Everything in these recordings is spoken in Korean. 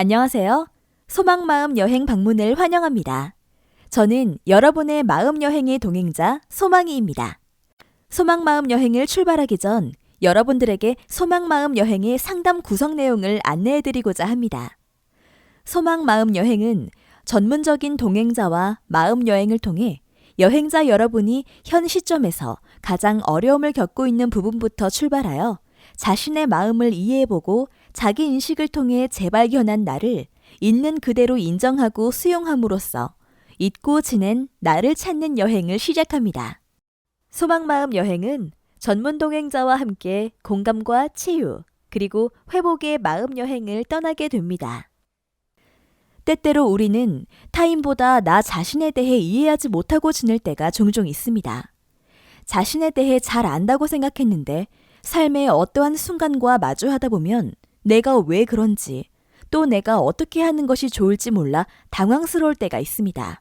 안녕하세요. 소망마음 여행 방문을 환영합니다. 저는 여러분의 마음 여행의 동행자 소망이입니다. 소망마음 여행을 출발하기 전 여러분들에게 소망마음 여행의 상담 구성 내용을 안내해 드리고자 합니다. 소망마음 여행은 전문적인 동행자와 마음 여행을 통해 여행자 여러분이 현 시점에서 가장 어려움을 겪고 있는 부분부터 출발하여 자신의 마음을 이해해보고 자기 인식을 통해 재발견한 나를 있는 그대로 인정하고 수용함으로써 잊고 지낸 나를 찾는 여행을 시작합니다. 소망마음 여행은 전문 동행자와 함께 공감과 치유, 그리고 회복의 마음 여행을 떠나게 됩니다. 때때로 우리는 타인보다 나 자신에 대해 이해하지 못하고 지낼 때가 종종 있습니다. 자신에 대해 잘 안다고 생각했는데 삶의 어떠한 순간과 마주하다 보면 내가 왜 그런지 또 내가 어떻게 하는 것이 좋을지 몰라 당황스러울 때가 있습니다.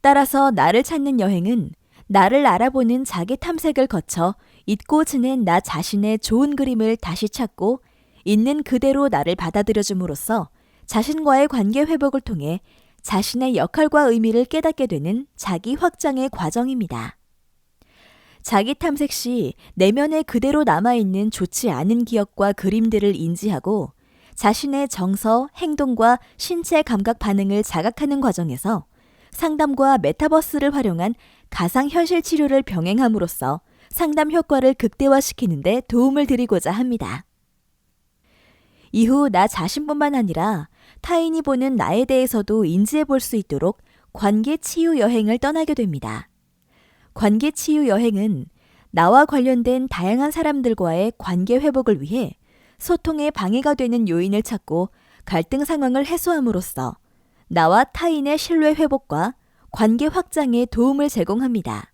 따라서 나를 찾는 여행은 나를 알아보는 자기 탐색을 거쳐 잊고 지낸 나 자신의 좋은 그림을 다시 찾고 있는 그대로 나를 받아들여 줌으로써 자신과의 관계 회복을 통해 자신의 역할과 의미를 깨닫게 되는 자기 확장의 과정입니다. 자기 탐색 시 내면에 그대로 남아있는 좋지 않은 기억과 그림들을 인지하고 자신의 정서, 행동과 신체 감각 반응을 자각하는 과정에서 상담과 메타버스를 활용한 가상현실 치료를 병행함으로써 상담 효과를 극대화시키는데 도움을 드리고자 합니다. 이후 나 자신뿐만 아니라 타인이 보는 나에 대해서도 인지해 볼 수 있도록 관계 치유 여행을 떠나게 됩니다. 관계 치유 여행은 나와 관련된 다양한 사람들과의 관계 회복을 위해 소통에 방해가 되는 요인을 찾고 갈등 상황을 해소함으로써 나와 타인의 신뢰 회복과 관계 확장에 도움을 제공합니다.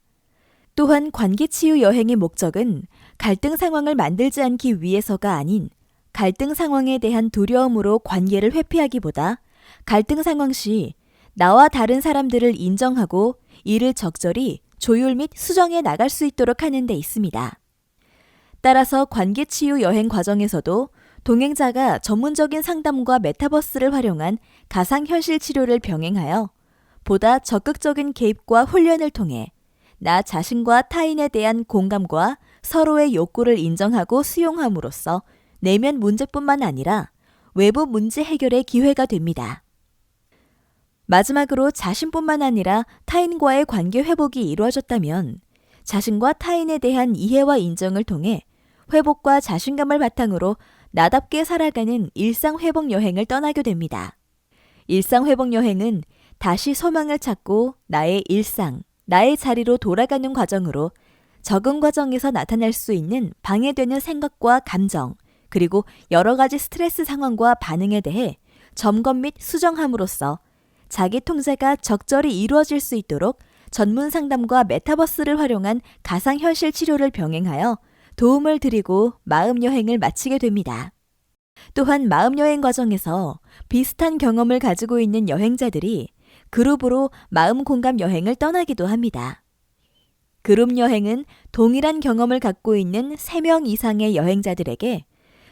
또한 관계 치유 여행의 목적은 갈등 상황을 만들지 않기 위해서가 아닌 갈등 상황에 대한 두려움으로 관계를 회피하기보다 갈등 상황 시 나와 다른 사람들을 인정하고 이를 적절히 조율 및 수정해 나갈 수 있도록 하는 데 있습니다. 따라서 관계 치유 여행 과정에서도 동행자가 전문적인 상담과 메타버스를 활용한 가상현실 치료를 병행하여 보다 적극적인 개입과 훈련을 통해 나 자신과 타인에 대한 공감과 서로의 욕구를 인정하고 수용함으로써 내면 문제뿐만 아니라 외부 문제 해결의 기회가 됩니다. 마지막으로 자신뿐만 아니라 타인과의 관계 회복이 이루어졌다면 자신과 타인에 대한 이해와 인정을 통해 회복과 자신감을 바탕으로 나답게 살아가는 일상 회복 여행을 떠나게 됩니다. 일상 회복 여행은 다시 소망을 찾고 나의 일상, 나의 자리로 돌아가는 과정으로 적응 과정에서 나타날 수 있는 방해되는 생각과 감정, 그리고 여러 가지 스트레스 상황과 반응에 대해 점검 및 수정함으로써 자기 통제가 적절히 이루어질 수 있도록 전문 상담과 메타버스를 활용한 가상현실 치료를 병행하여 도움을 드리고 마음 여행을 마치게 됩니다. 또한 마음 여행 과정에서 비슷한 경험을 가지고 있는 여행자들이 그룹으로 마음 공감 여행을 떠나기도 합니다. 그룹 여행은 동일한 경험을 갖고 있는 3명 이상의 여행자들에게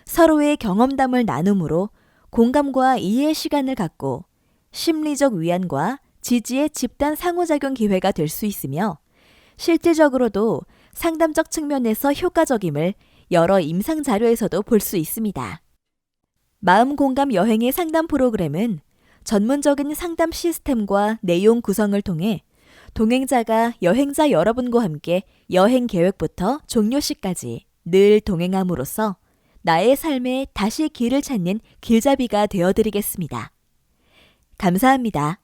서로의 경험담을 나눔으로 공감과 이해의 시간을 갖고 심리적 위안과 지지의 집단 상호작용 기회가 될 수 있으며 실질적으로도 상담적 측면에서 효과적임을 여러 임상 자료에서도 볼 수 있습니다. 마음 공감 여행의 상담 프로그램은 전문적인 상담 시스템과 내용 구성을 통해 동행자가 여행자 여러분과 함께 여행 계획부터 종료 시까지 늘 동행함으로써 나의 삶에 다시 길을 찾는 길잡이가 되어드리겠습니다. 감사합니다.